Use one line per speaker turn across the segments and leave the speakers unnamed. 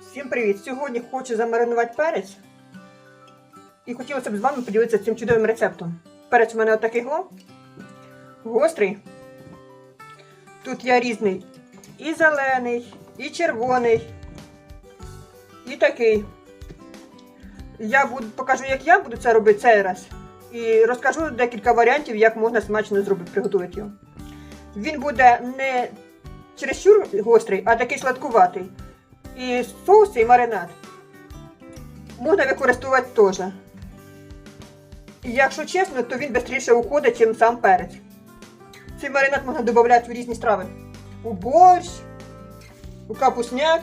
Всім привіт! Сьогодні хочу замаринувати перець. І хотілося б з вами поділитися цим чудовим рецептом. Перець у мене отакий го. Гострий. Тут я різний. І зелений, і червоний, і такий. Я буду, покажу, як я буду це робити цей раз. І розкажу декілька варіантів, як можна смачно зробити, приготувати його. Він буде не чересчур гострий, а такий сладкуватий. І соус і маринад можна використовувати теж. Якщо чесно, то він швидше уходить, ніж сам перець. Цей маринад можна додати в різні страви. У борщ, у капусняк.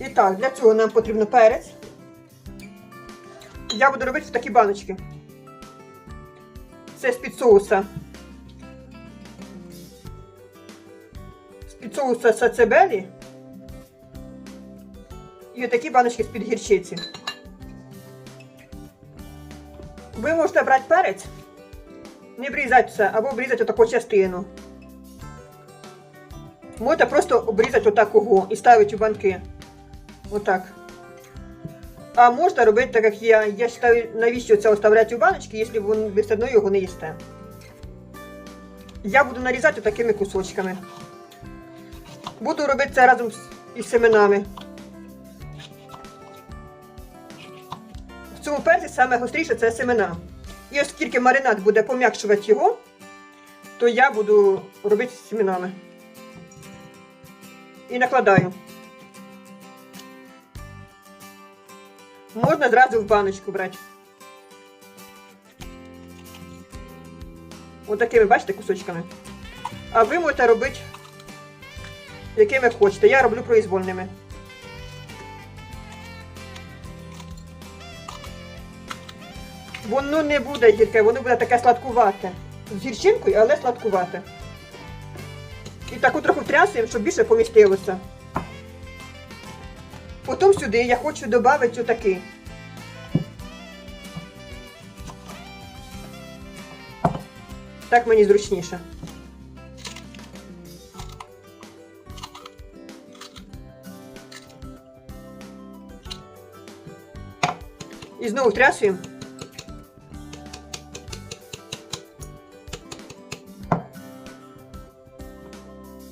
І так, для цього нам потрібно перець. Я буду робити в такі баночки. Це з-під соуса. З-під соуса сацебелі. І отакі баночки з-під гірчиці. Ви можете брати перець, не обрізати все, або обрізати отаку частину. Можете просто обрізати отакого і ставити у банки. Отак. А можна робити так, як я. Я вважаю, навіщо це оставляти у баночки, якщо ви все одно його не їсте. Я буду нарізати такими кусочками. Буду робити це разом із семенами. Саме гостріше це семена. І оскільки маринад буде пом'якшувати його, то я буду робити з семенами. І накладаю. Можна зразу в баночку брати. Отакими, бачите, кусочками. А ви можете робити, якими хочете. Я роблю произвольними. Воно не буде гірке, воно буде таке сладкувате. З гірчинкою, але сладкувате. І таку трохи втрясуємо, щоб більше помістилося. Потім сюди я хочу додати отакий. Так мені зручніше. І знову втрясуємо.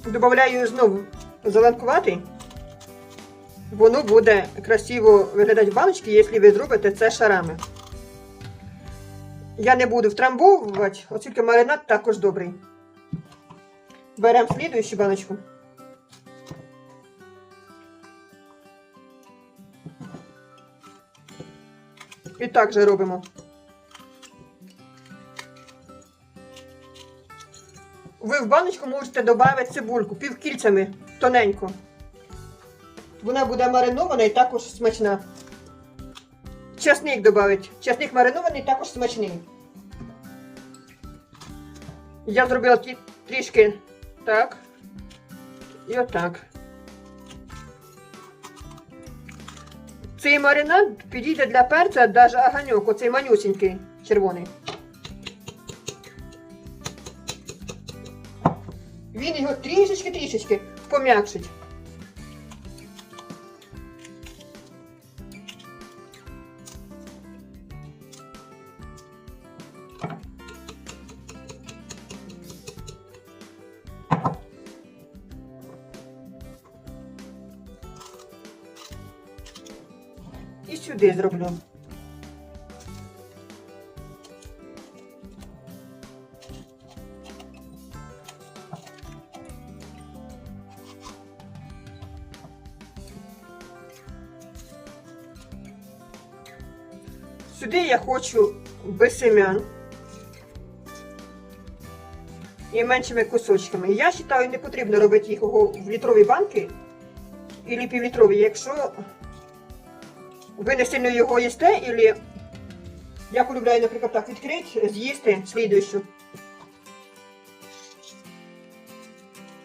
Добавляю знову зеленкуватий. Воно буде красиво виглядати в баночці, якщо ви зробите це шарами. Я не буду втрамбовувати, оскільки маринад також добрий. Беремо слідуючу баночку. І так же робимо. Ви в баночку можете додати цибульку півкільцями тоненько. Вона буде маринована і також смачна. Часник додати. Часник маринований також смачний. Я зробила трішки так. І отак. Цей маринад підійде для перця навіть аганьок, оцей манюсінький червоний. Він його трішечки-трішечки пом'якшить. Сюди зроблю. Хочу без семян і меншими кусочками. Я вважаю, не потрібно робити їх в літрові банки або півлітрові, якщо ви не сильно його їсте, або я полюбляю, наприклад, так відкрити, з'їсти слідуючу.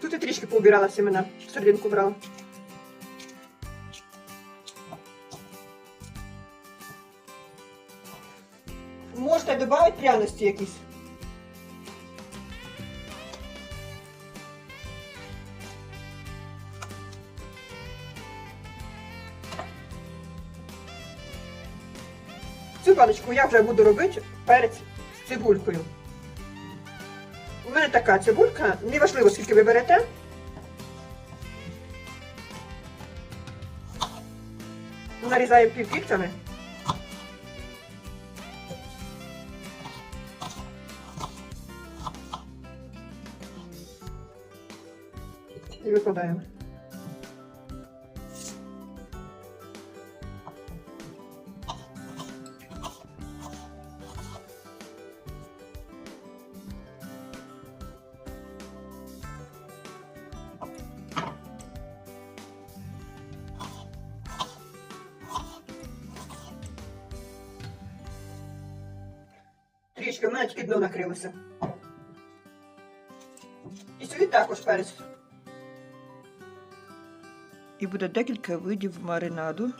Тут я трішки поубирала семена, серединку брала. пряності якісь. Цю паличку я вже буду робити перець з цибулькою. У мене така цибулька, неважливо, скільки ви берете. Нарізаємо півпільцями. І викладаємо. Трішки в мене тільки дно накрилося. І сюди також перець.
І буде декілька видів маринаду.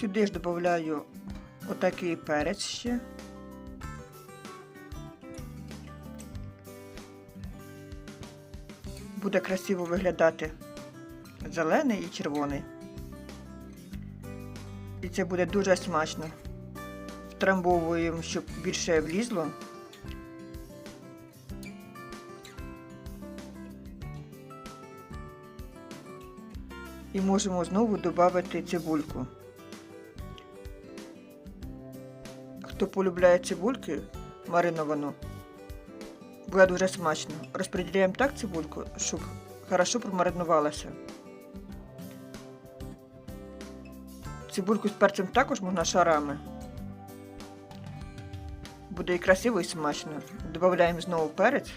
Сюди ж додаю отакий перець ще. Буде красиво виглядати зелений і червоний. І це буде дуже смачно. Втрамбовуємо, щоб більше влізло. І можемо знову додати цибульку. Хто полюбляє цибульки мариновану, буде дуже смачно. Розподіляємо так цибульку, щоб хорошо промаринувалася. Цибульку з перцем також можна шарами. Буде і красиво, і смачно. Додаємо знову перець.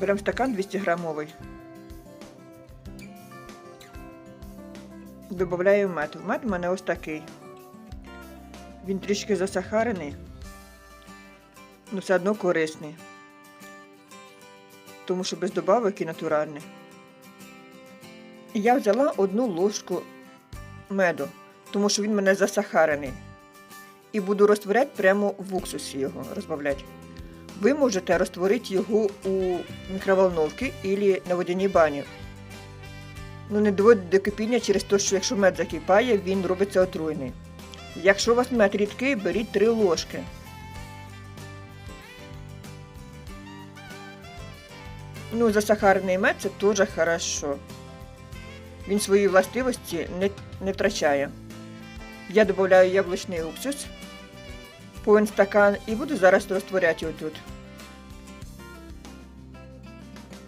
Беремо стакан 200 грамовий. Добавляю мед. Мед у мене ось такий. Він трішки засахарений, але все одно корисний. Тому що без добавок і натуральний. Я взяла одну ложку меду, тому що він мене засахарений. І буду розтворяти прямо в уксусі його розбавляти. Ви можете розтворити його у мікроволновці або на водяній бані. Ну, не доводить до кипіння через те, що якщо мед закипає, він робиться отруйний. Якщо у вас мед рідкий, беріть 3 ложки. Ну, засахарений мед це теж хорошо. Він свої властивості не, не втрачає. Я додаю яблучний уксус, повен стакан і буду зараз розтворяти його тут.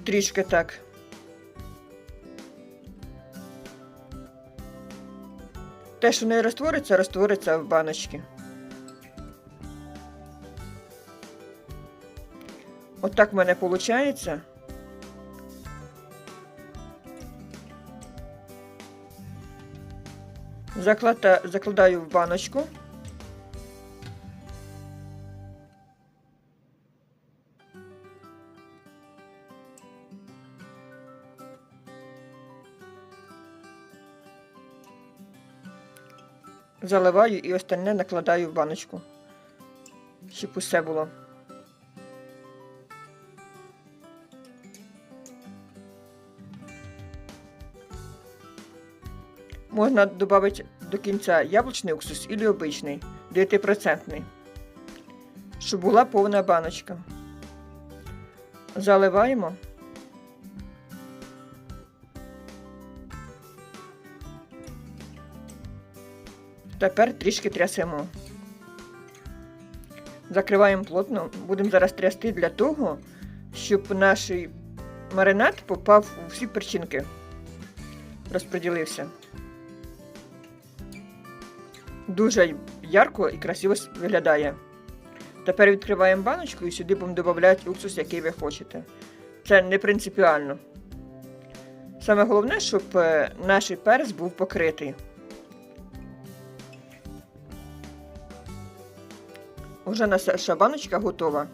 Трішки так. Те, що не розтвориться, розтвориться в баночці. Отак в мене виходить. Заклада- Закладаю в баночку. Заливаю і остальне накладаю в баночку, щоб усе було. Можна додати до кінця яблучний уксус і обичний, 9%, щоб була повна баночка. Заливаємо. Тепер трішки трясемо. Закриваємо плотно. Будемо зараз трясти для того, щоб наш маринад попав у всі перчинки. Розподілився. Дуже ярко і красиво виглядає. Тепер відкриваємо баночку і сюди будемо додавати уксус, який ви хочете. Це не принципіально. Саме головне, щоб е, наш перець був покритий. Уже наша баночка готова.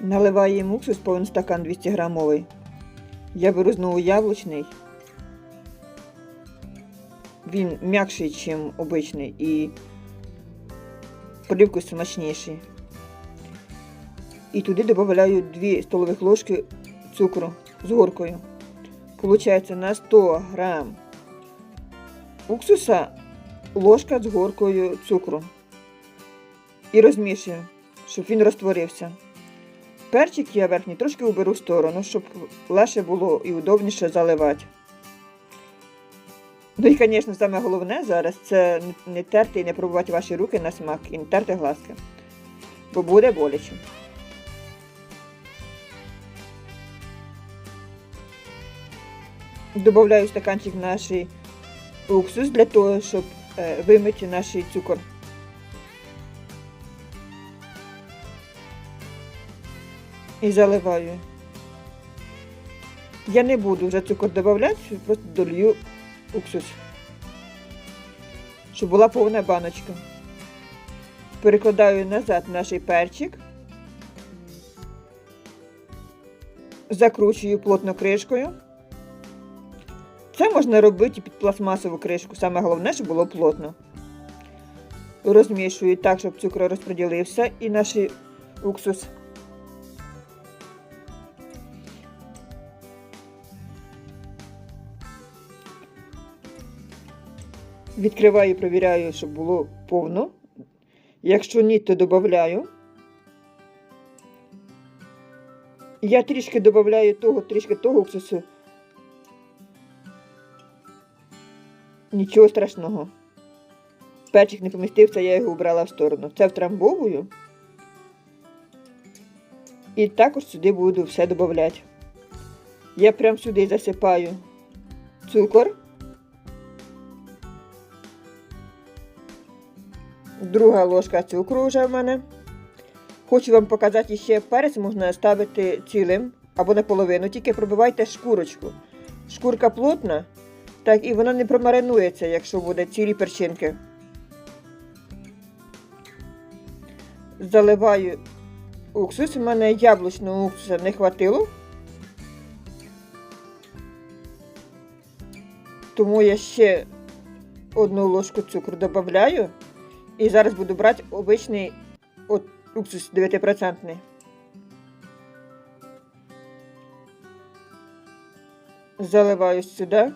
Наливаємо уксус повен стакан 200 грамовий. Я беру знову яблучний. Він м'якший, ніж обичний, і привкус смачніший. І туди додаю 2 столових ложки цукру з горкою. Получається на 100 грам уксуса ложка з горкою цукру. І розмішую, щоб він розтворився. Перчик я верхній трошки уберу в сторону, щоб легше було і удобніше заливати. Ну і, звісно, саме головне зараз це не терти і не пробувати ваші руки на смак і не терти глазки. Бо буде боляче. Добавляю стаканчик наш уксус для того, щоб вимити наш цукор. І заливаю. Я не буду вже цукор додавати, просто долью уксус. Щоб була повна баночка. Перекладаю назад наш перчик. Закручую плотно кришкою. Це можна робити під пластмасову кришку. Саме головне, щоб було плотно. Розмішую так, щоб цукор розподілився і наш уксус. Відкриваю і провіряю, щоб було повно. Якщо ні, то додаю. Я трішки додаю того, трішки того уксусу. Нічого страшного. Перчик не помістився, я його убрала в сторону. Це втрамбовую. І також сюди буду все додати. Я прям сюди засипаю цукор. Друга ложка цукру вже в мене. Хочу вам показати ще перець можна ставити цілим або наполовину, тільки пробивайте шкурочку. Шкурка плотна, так і вона не промаринується, якщо буде цілі перчинки. Заливаю уксус. У мене яблучного уксуса не хватило. Тому я ще одну ложку цукру додаю. І зараз буду брати обичний от, уксус 9%. Заливаю сюди.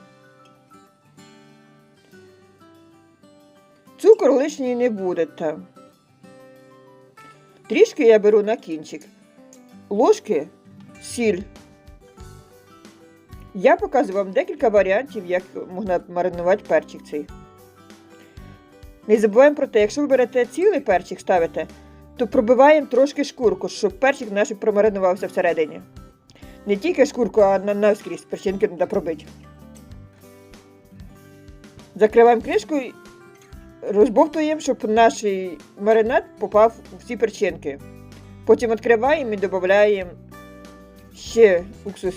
Цукор лишній не буде там. Трішки я беру на кінчик. Ложки, сіль. Я показую вам декілька варіантів, як можна маринувати перчик цей. Не забуваємо про те, якщо ви берете цілий перчик ставите, то пробиваємо трошки шкурку, щоб перчик наш промаринувався всередині. Не тільки шкурку, а на навскрізь перчинки треба пробити. Закриваємо кришку і розбовтуємо, щоб наш маринад попав у всі перчинки. Потім відкриваємо і додаємо ще уксус.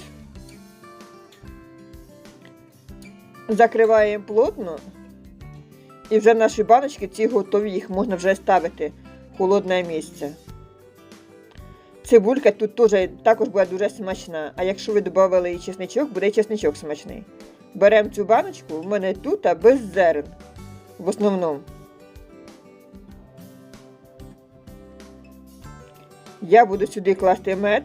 Закриваємо плотно. І вже наші баночки ці готові, їх можна вже ставити в холодне місце. Цибулька тут теж, також буде дуже смачна. А якщо ви додали чесничок, буде чесничок смачний. Беремо цю баночку, в мене тут а без зерен. В основному. Я буду сюди класти мед.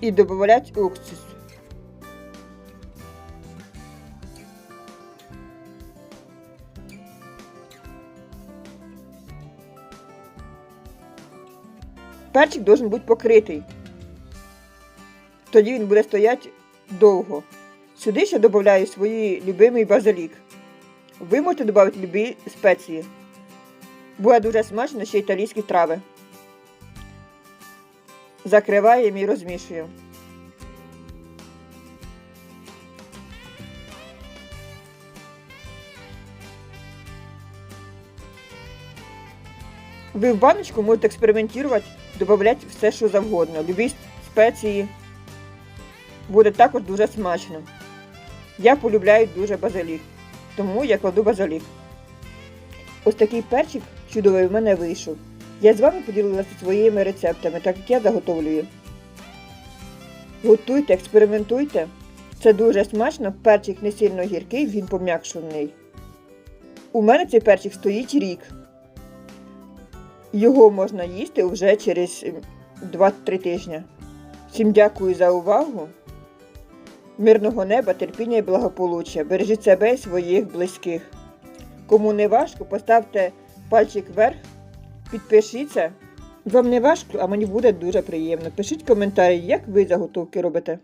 І додавати уксус. Перчик должен бути покритий. Тоді він буде стояти довго. Сюди ще додаю свої любимий базилік. Ви можете додати любі спеції. Буде дуже смачно ще італійські трави. Закриваємо і розмішуємо. Ви в баночку можете експериментувати, додавати все, що завгодно. Любі спеції. Буде також дуже смачно. Я полюбляю дуже базилік, тому я кладу базилік. Ось такий перчик чудовий в мене вийшов. Я з вами поділилася своїми рецептами, так як я заготовлюю. Готуйте, експериментуйте. Це дуже смачно, перчик не сильно гіркий, він пом'якшений. У мене цей перчик стоїть рік. Його можна їсти вже через ем, 2-3 тижні. Всім дякую за увагу. Мирного неба, терпіння і благополуччя. Бережіть себе і своїх близьких. Кому не важко, поставте пальчик вверх, підпишіться. Вам не важко, а мені буде дуже приємно. Пишіть коментарі, як ви заготовки робите.